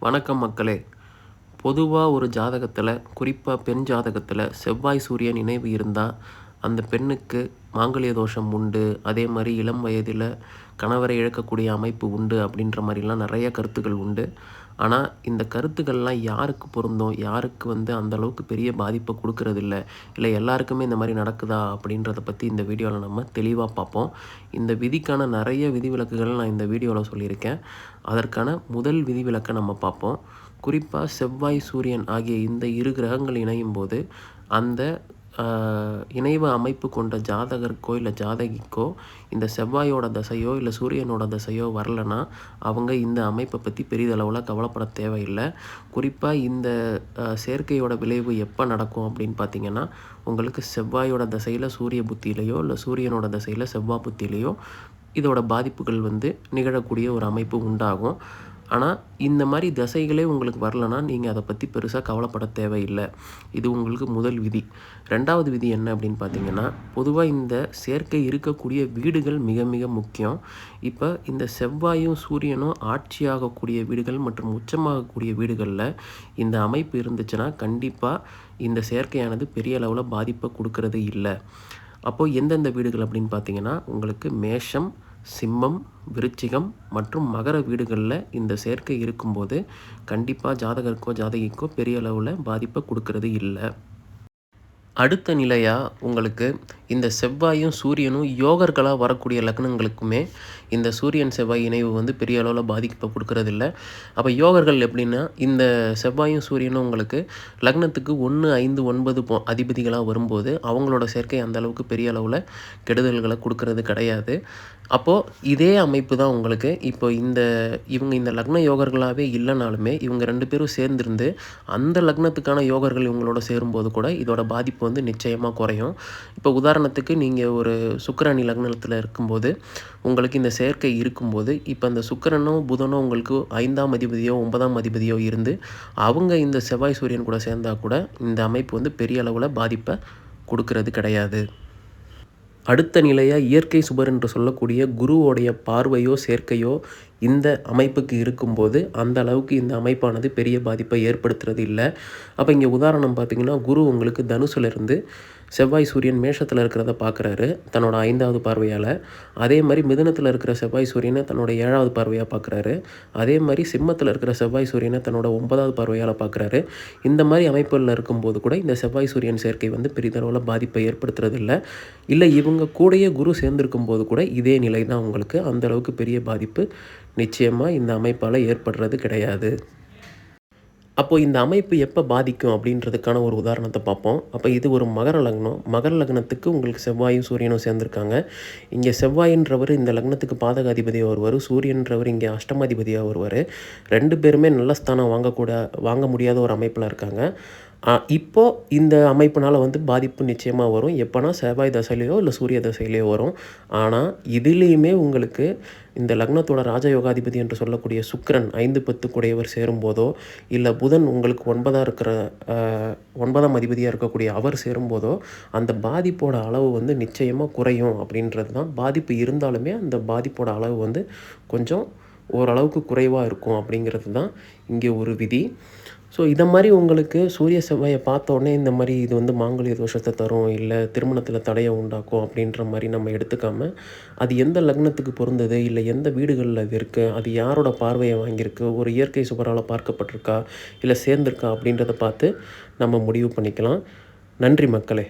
வணக்கம் மக்களே. பொதுவாக ஒரு ஜாதகத்தில் குறிப்பாக பெண் ஜாதகத்தில் செவ்வாய் சூரியன் நினைவு இருந்தால் அந்த பெண்ணுக்கு மாங்கல்ய தோஷம் உண்டு. அதே மாதிரி இளம் வயதில் கணவரை இழக்கக்கூடிய அமைப்பு உண்டு அப்படின்ற மாதிரிலாம் நிறைய கருத்துக்கள் உண்டு. ஆனால் இந்த கருத்துக்கள்லாம் யாருக்கு பொருந்தும்? யாருக்கு வந்து அந்த அளவுக்கு பெரிய பாதிப்பை கொடுக்கறதில்ல? இல்லை எல்லாருக்குமே இந்த மாதிரி நடக்குதா? அப்படின்றத பற்றி இந்த வீடியோவில் நம்ம தெளிவாக பார்ப்போம். இந்த விதிக்கான நிறைய விதிவிலக்குகள் நான் இந்த வீடியோவில் சொல்லியிருக்கேன். அதற்கான முதல் விதிவிலக்கை நம்ம பார்ப்போம். குறிப்பாக செவ்வாய் சூரியன் ஆகிய இந்த இரு கிரகங்கள் இணையும் போது அந்த இணைவு அமைப்பு கொண்ட ஜாதகருக்கோ இல்லை ஜாதகிக்கோ இந்த செவ்வாயோட தசையோ இல்லை சூரியனோட தசையோ வரலனா அவங்க இந்த அமைப்பை பற்றி பெரிதளவில் கவலைப்பட தேவையில்லை. குறிப்பாக இந்த ஆஹ், சேர்க்கையோட விளைவு எப்போ நடக்கும் அப்படின்னு பார்த்தீங்கன்னா உங்களுக்கு செவ்வாயோட தசையில் சூரிய புத்தியிலையோ இல்லை சூரியனோட தசையில் செவ்வாய் புத்தியிலையோ இதோட பாதிப்புகள் வந்து நிகழக்கூடிய ஒரு அமைப்பு உண்டாகும். ஆனால் இந்த மாதிரி தசைகளே உங்களுக்கு வரலனா நீங்கள் அதை பற்றி பெருசாக கவலைப்பட தேவையில்லை. இது உங்களுக்கு முதல் விதி. ரெண்டாவது விதி என்ன அப்படின்னு பார்த்தீங்கன்னா பொதுவாக இந்த சேர்க்கை இருக்கக்கூடிய வீடுகள் மிக மிக முக்கியம். இப்போ இந்த செவ்வாயும் சூரியனும் ஆட்சியாகக்கூடிய வீடுகள் மற்றும் உச்சமாகக்கூடிய வீடுகளில் இந்த அமைப்பு இருந்துச்சுன்னா கண்டிப்பாக இந்த சேர்க்கையானது பெரிய அளவில் பாதிப்பை கொடுக்கறது இல்லை. அப்போது எந்தெந்த வீடுகள் அப்படின்னு பார்த்தீங்கன்னா உங்களுக்கு மேஷம் சிம்மம் விருச்சிகம் மற்றும் மகர வீடுகளில் இந்த சேர்க்கை இருக்கும்போது கண்டிப்பாக ஜாதகருக்கோ ஜாதகிக்கோ பெரிய அளவில் பாதிப்பை கொடுக்கறது இல்லை. அடுத்த நிலையாக உங்களுக்கு இந்த செவ்வாயும் சூரியனும் யோகர்களாக வரக்கூடிய லக்னங்களுக்குமே இந்த சூரியன் செவ்வாய் இணைவு வந்து பெரிய அளவில் பாதிப்பை கொடுக்கறதில்ல. அப்போ யோகர்கள் எப்படின்னா இந்த செவ்வாயும் சூரியனும் உங்களுக்கு லக்னத்துக்கு ஒன்று ஐந்து ஒன்பது போ அதிபதிகளாக வரும்போது அவங்களோட சேர்க்கை அந்த அளவுக்கு பெரிய அளவில் கெடுதல்களை கொடுக்கறது கிடையாது. அப்போது இதே அமைப்பு தான் உங்களுக்கு. இப்போ இந்த இவங்க இந்த லக்ன யோகர்களாகவே இல்லைனாலுமே இவங்க ரெண்டு பேரும் சேர்ந்துருந்து அந்த லக்னத்துக்கான யோகர்கள் இவங்களோட சேரும்போது கூட இதோட பாதிப்பு வந்து நிச்சயமாக குறையும். இப்போ உதாரணத்துக்கு நீங்கள் ஒரு சுக்கரணி லக்னத்தில் இருக்கும்போது உங்களுக்கு இந்த சேர்க்கை இருக்கும்போது இப்போ அந்த சுக்கரனோ புதனோ உங்களுக்கு ஐந்தாம் அதிபதியோ ஒன்பதாம் அதிபதியோ இருந்து அவங்க இந்த செவ்வாய் சூரியன் கூட சேர்ந்தா கூட இந்த அமைப்பு வந்து பெரிய அளவில் பாதிப்பை கொடுக்கறது கிடையாது. அடுத்த நிலையாக இயற்கை சுபர் என்று சொல்லக்கூடிய குருவோடைய பார்வையோ சேர்க்கையோ இந்த அமைப்புக்கு இருக்கும்போது அந்த அளவுக்கு இந்த அமைப்பானது பெரிய பாதிப்பை ஏற்படுத்துறது இல்லை. அப்போ இங்கே உதாரணம் பார்த்தீங்கன்னா குரு உங்களுக்கு தனுசுல இருந்து செவ்வாய் சூரியன் மேஷத்தில் இருக்கிறத பார்க்குறாரு தன்னோட ஐந்தாவது பார்வையால். அதே மாதிரி மிதுனத்தில் இருக்கிற செவ்வாய் சூரியனை தன்னோட ஏழாவது பார்வையாக பார்க்குறாரு அதே மாதிரி சிம்மத்தில் இருக்கிற செவ்வாய் சூரியனை தன்னோட ஒன்பதாவது பார்வையால் பார்க்குறாரு இந்த மாதிரி அமைப்புகளில் இருக்கும்போது கூட இந்த செவ்வாய் சூரியன் சேர்க்கை வந்து பெரிதளவில் பாதிப்பை ஏற்படுத்துறது இல்லை. இல்லை இவங்க கூடயே குரு சேர்ந்திருக்கும் போது கூட இதே நிலை தான் உங்களுக்கு அந்தளவுக்கு பெரிய பாதிப்பு நிச்சயமாக இந்த அமைப்பால் ஏற்படுறது கிடையாது. அப்போது இந்த அமைப்பு எப்போ பாதிக்கும் அப்படின்றதுக்கான ஒரு உதாரணத்தை பார்ப்போம். அப்போ இது ஒரு மகர லக்னம். மகர லக்னத்துக்கு உங்களுக்கு செவ்வாயும் சூரியனும் சேர்ந்துருக்காங்க. இங்கே செவ்வாயின்றவர் இந்த லக்னத்துக்கு பாதக அதிபதியாக வருவார். சூரியன்றவர் இங்கே அஷ்டமாதிபதியாக வருவார். ரெண்டு பேருமே நல்ல ஸ்தானம் வாங்கக்கூட வாங்க முடியாத ஒரு அமைப்பில் இருக்காங்க. இப்போது இந்த அமைப்பினால் வந்து பாதிப்பு நிச்சயமாக வரும். எப்போனா செவ்வாய் தசையிலையோ இல்லை சூரிய தசையிலையோ வரும். ஆனால் இதுலேயுமே உங்களுக்கு இந்த லக்னத்தோட ராஜயோகாதிபதி என்று சொல்லக்கூடிய சுக்கரன் ஐந்து பத்து கூடையவர் சேரும்போதோ இல்லை புதன் உங்களுக்கு ஒன்பதாக இருக்கிற ஒன்பதாம் அதிபதியாக இருக்கக்கூடிய அவர் சேரும்போதோ அந்த பாதிப்போட அளவு வந்து நிச்சயமாக குறையும் அப்படின்றது தான் பாதிப்பு இருந்தாலுமே அந்த பாதிப்போட அளவு வந்து கொஞ்சம் ஓரளவுக்கு குறைவாக இருக்கும் அப்படிங்கிறது தான் இங்கே ஒரு விதி. ஸோ இதை மாதிரி உங்களுக்கு சூரிய செவ்வாயை பார்த்தோன்னே இந்த மாதிரி இது வந்து மாங்கல்ய தோஷத்தை தரும் இல்லை திருமணத்தில் தடையை உண்டாக்கும் அப்படின்ற மாதிரி நம்ம எடுத்துக்காமல் அது எந்த லக்னத்துக்கு பொருந்தது இல்லை எந்த வீடுகளில் அது இருக்குது அது யாரோட பார்வையை வாங்கியிருக்கு ஒரு இயற்கை சுவரால் பார்க்கப்பட்டிருக்கா இல்லை சேர்ந்திருக்கா அப்படின்றத பார்த்து நம்ம முடிவு பண்ணிக்கலாம். நன்றி மக்களே.